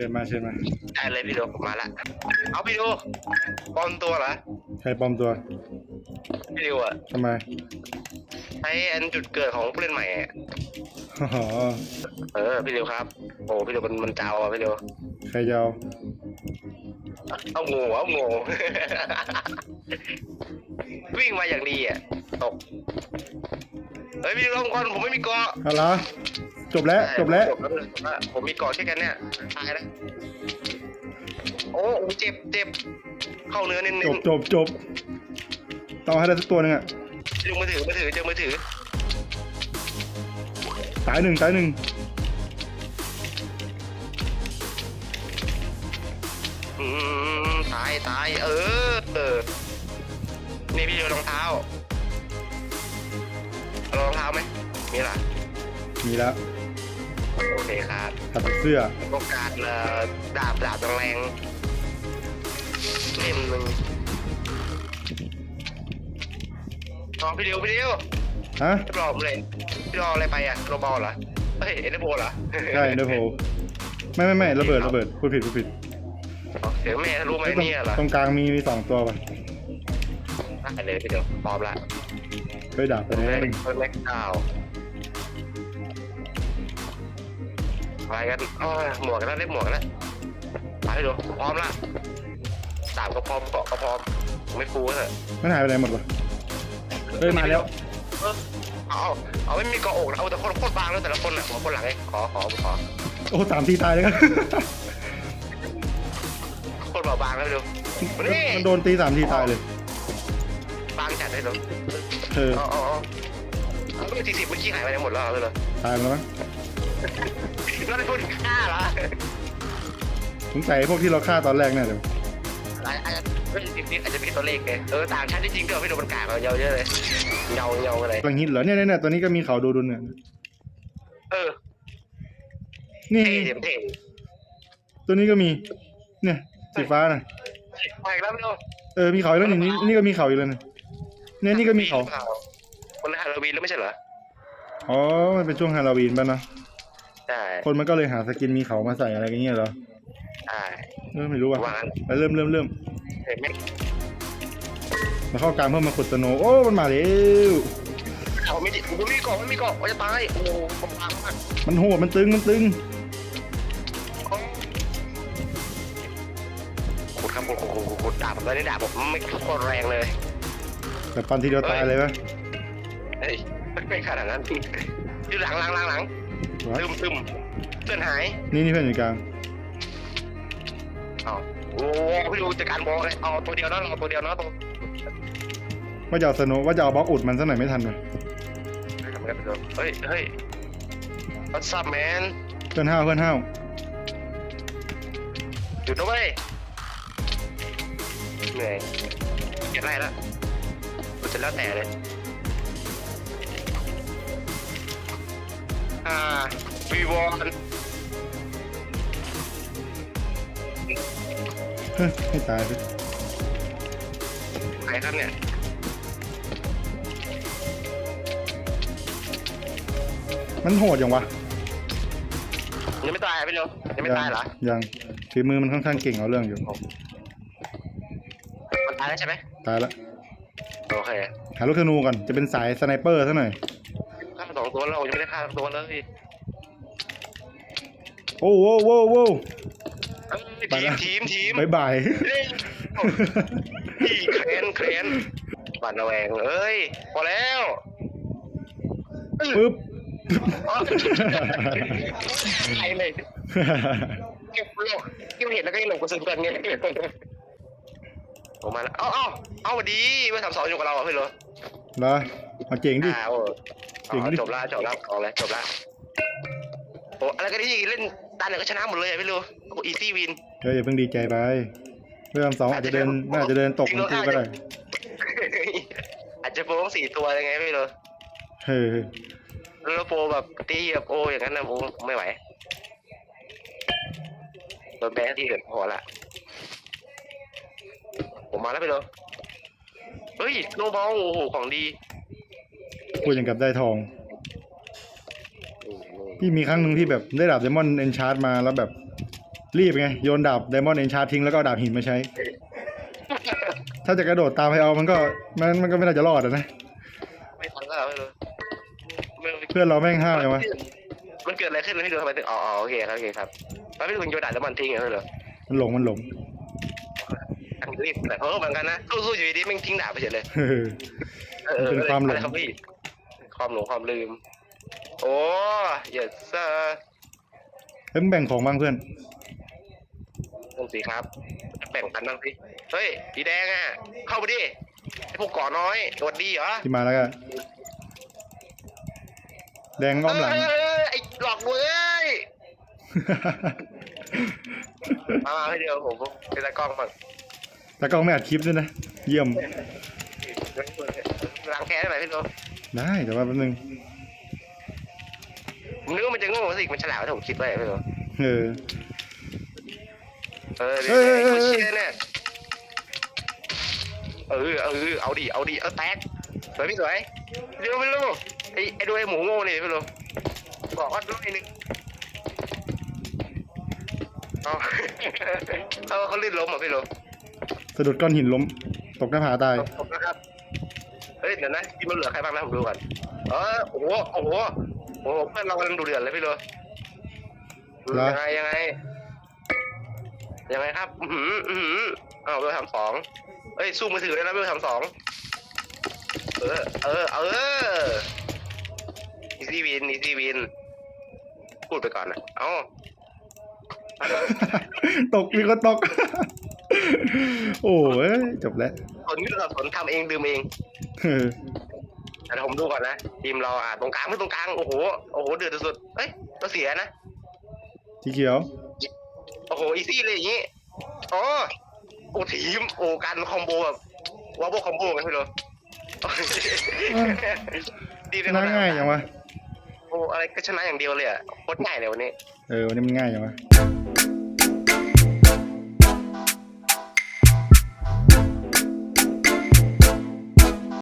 ชิญมาเชิญมาได้เลยพี่ดูผมมาละ เอาพี่ดูปลอมตัวเหรอ ใครปลอมตัว พี่ดูอะทำไม ใช้อันจุดเกิดของผู้เล่นใหม่อะอ๋อเออพี่ดูครับ โอ้พี่ดูมันมันเจ้าอะพี่ดูใครจะเอาเอางูเอางูวิ่งมาอย่างดีอะ ตก เฮ้ยพี่ดูลงก่อนผมไม่มีเกาะเอาละจบแล้ว จบแล้วจบแล้วจบแล้วผมมีเกาะแค่กันเนี่ยตายแล้วโอ้โหเจ็บเจ็บเข้าเนื้อเน้นจบจบจบต้องให้ได้สักตัวหนึงอะๆดูมือถือมือถือเจอมือถือตายหนึ่งตายหนึ่งอืมตายตายเออเออนี่พี่ดูรองเท้เอารองเท้าไหมมีเหรอมีแล้ว โอเคครับถัดจากเสื้อโอกาสเอ่อดาบดาบแรงๆเล่มหนึ่งอ๋อพี่เดียวพี่เดียวฮะพี่รอผมเลยพี่รออะไรไปอะโรบอลเหรอเฮ้ยเอ็นเดอร์โบเหรอใช่เดอร์โพไม่ไม่ไม่ระเบิดระเบิดพูดผิดพูดผิดเดี๋ยวแม่รู้ไหมตรงเนี่ยเหรอตรงกลางมีมีสองตัวป่ะได้เลยพี่เดียวปลอมละเคยด่าไปเล็แล้วกเล็กดาว ไปกันอ๋อหมวกกันแล้วเล่นหมวกกันแล้วไปให้ดูพร้อมละสามก็พร้อมเกาะก็พร้อมไม่ฟูเลยมันหายไปไหนหมดวะเฮ้ยมาแล้ว เออเอาเอาไม่มีเกาะอกนะเอาแต่คนโคตรบางเลยแต่ละคนอะหัวคนหลังไงขอขอขอโอ้สามทีตายเลยครับโคตรเบาบางแล้วดูมานี่มันโดนตีสามทีตายเลย บางจัดเลยดูเอออ๋ออ๋อเอาไม่ทีสิบเมื่อกี้หายไปไหนหมดแล้วเอาเลยเหรอตายไปแล้วมั้ง แล้วได้พูดถึงฆ่าเหรอสงสัยพวกที่เราฆ่าตอนแรกเนี่ยเดี๋ยวอาจอาจจะไม่จริงๆอาจจะเป็นตัวเลขไงเออต่างชาติจริงๆด้วยพี่ดูมันกากเราเยอะเยอะเลยเงาเงาอะไรกำลังฮิตเหรอเนี่ยเนี่ยเนี่ยตัวนี้ก็มีเขาดูดุนเนี่ยเออนี่ เท่เท่เท่ตัวนี้ก็มี เนี่ยสีฟ้าน่ะไปอีกแล้วไม่รู้เออมีเขาอีกแล้วนี่นี่นี่ก็มีเขาอีกแล้วเนี่ยเนี่ยนี่ก็มีเขามันฮาโลวีนแล้วไม่ใช่เหรออ๋อมันเป็นช่วงฮาโลวีนป่ะเนอะ ใช่คนมันก็เลยหาสกินมีเขามาใส่อะไรกันเงี้ยเหรอใช่เออไม่รู้อะว่างั้นไปเริ่มเริ่มเริ่มเห็นไหมมาเข้ากลางเพิ่มมาขุดสโนว์โอ้มันมาแล้วเขาไม่ดิผมไม่มีเกาะไม่มีเกาะว่าจะตายโอ้โหผมพังมากมันโหดมันตึงมันตึงขุดครับขุดขุดขุดขุดขุดดาบผมไม่ได้ดาบผมไม่โคตรแรงเลยแบบฟันทีเดียวตายเลยปะเฮ้ยไม่ขนาดนั้นอยู่หลังหลังหลังหลัง วะตึมตึมเพื่อนหายนี่นี่เพื่อนอยู่กลางเอาโอ้พี่ดูจัดการบอลเลยเอาตัวเดียวนะเอาตัวเดียวนะตัวว่าจะเอาสโนว์ว่าจะเอาบล็อกอุดมันสักหน่อยไม่ทันเลยทำกันไปเถอะเฮ้ยเฮ้ย What's up man เพื่อนห้าวเพื่อนห้าวหยุดนะเว้ยเหนื่อยเก็บไรแล้วกูจะแล้วแต่เลย อ่าวีวอนเฮ้ยให้ตายไปใครครับเนี่ยมันโหดอย่างวะยังไม่ตายอะพี่เร็วยังไม่ตายเหรอยังฝีมือมันค่อนข้างเก่งเอาเรื่องอยู่มันตายแล้วใช่ไหมตายละโอเคหาลูกธนูก่อนจะเป็นสายสไนเปอร์ซะหน่อยฆ่าส องตัวแล้วยังไม่ได้ฆ่าสักตัวเลยโอ้โว้โว้โว้เอ้ยไปทีละมทีมทีมบายบายเฮ้ยพี่เครนเครนบานระแวงเอ้ยพอแล้วปึ๊บใครเลยเก็บโลกที่เห็นแล้วก็ยังหลงกระสุนกันไงออกมาแล้วเอ้าเอ้าเอ้าดีเมื่อสามสองอยู่กับเราอะพี่เหรอเหรอเอาเจ๋งดิอ่าโอ้เก่งดิจบละจบละออกเลยจบละโอ้อะไรก็ได้เล่นตาหนึ่งก็ชนะหมดเลยอะพี่รู้โอ้อีซี่วินเดี๋ยวอย่าเพิ่งดีใจไปเรื่องสองอาจจะเดินไม่อาจจะเดินตกมันกูก็ได้อาจจะโปรสี่ตัวยังไงไม่รู้เฮ้ยแล้วโปรแบบตีแบบโออย่างนั้นนะโอ้ไม่ไหวโดนแบนที่เกิดพอละผมมาแล้วไปเลยเฮ้ยโนบอลโอ้โหของดี พูดอย่างกับได้ทอง พี่มีครั้งหนึ่งที่แบบได้ดาบเดมอนเอนชาร์ดมาแล้วแบบรีบไงโยนดาบไดมอนด์เอนชาทิ้งแล้วก็เอาดาบหินมาใช้ ถ้าจะกระโดดตามไปเอามันก็มันมันก็ไม่น่าจะรอดอะนะไม่ทันแล้วไม่รู้ไม่รู้เพื่อนเราแม่งห้าวยังวะมันเกิดอะไรขึ้นนะพี่ดูทำไมถึงอ๋ออ๋อโอเคครับโอเคครับแล้วพี่ดูคุณโยนดาบแล้วมันทิ้งเหรอเหรอมันหลงมันหลงอันนี้แต่เออเหมือนกันนะสู้ๆอยู่ดีๆแม่งทิ้งดาบไปเฉยเลย เออเออเป็นความหลง อะไรครับพี่ ความหลงความลืม โอ้ yes sir เฮ้ยมึงแบ่งของบ้างเพื่อน นั่นสิครับ แบ่งกันบ้างสิ เฮ้ยสีแดงอะ เข้าไปดิไอพวกก่อน้อยสวัสดีเหรอที่มาแล้วก็แดงอ้อมหลัง เอ้ยไอ้หลอกลวงเอ้ยมามาให้เดียวผมเป็นตากล้องบ้างแต่กล้องไม่อัดคลิปด้วยนะ เยี่ยม ล้างแค้นได้ไหมพี่โด ได้แต่ว่าแป๊บนึงผมนึกว่ามันจะโง่สิมันฉลาดกว่าที่ผมคิดไว้พี่โดเออ เออเฮ้ยเฮ้ยเฮ้ยคนเชียร์เนี่ยเออเออเอาดิเอาดิเออแตกสวยพี่สวยเดี๋ยวไม่รู้ไอ้ไอ้ดูไอ้หมูโง่นี่พี่โดบอกว่าดูไอ้นึงเอาเอาเขาลื่นล้มเหรอพี่โดสะดุดก้อนหินล้ม ตกหน้าผาตายขอบคุณนะครับ เฮ้ยเดี๋ยวนะที่มันเหลือใครบ้างนะผมดูก่อนเออโอ้โหโอ้โหโอ้โหเพื่อนเรากำลังดูเดือดเลยพี่โรเหรอ ยังไงยังไงยังไงครับ อือหืออือหืออ้าวเบลทำสองเอ้ยสู้มือถือได้แล้วเบลทำสองเออเออเอออีซี่วินอีซี่วินพูดไปก่อนนะเอ้า ตกมีคนตก โอ้ยจบแล้วคนที่เราสนทำเองดื่มเองเออแต่เดี๋ยวผมดูก่อนนะทีมเราอะตรงกลางไม่ตรงกลางโอ้โหโอ้โหเดือดสุดๆเฮ้ยเราเสียนะสีเขียว โอ้โหอีซี่เลยอย่างงี้โอ้โอ้ทีมโอ้การคอมโบแบบวาโบคอมโบกันพี่โรดีเลยน่าง่ายจังวะโอ้อะไรก็ชนะอย่างเดียวเลยอะโคตรง่ายเลยวันนี้ เออวันนี้มันง่ายจังวะ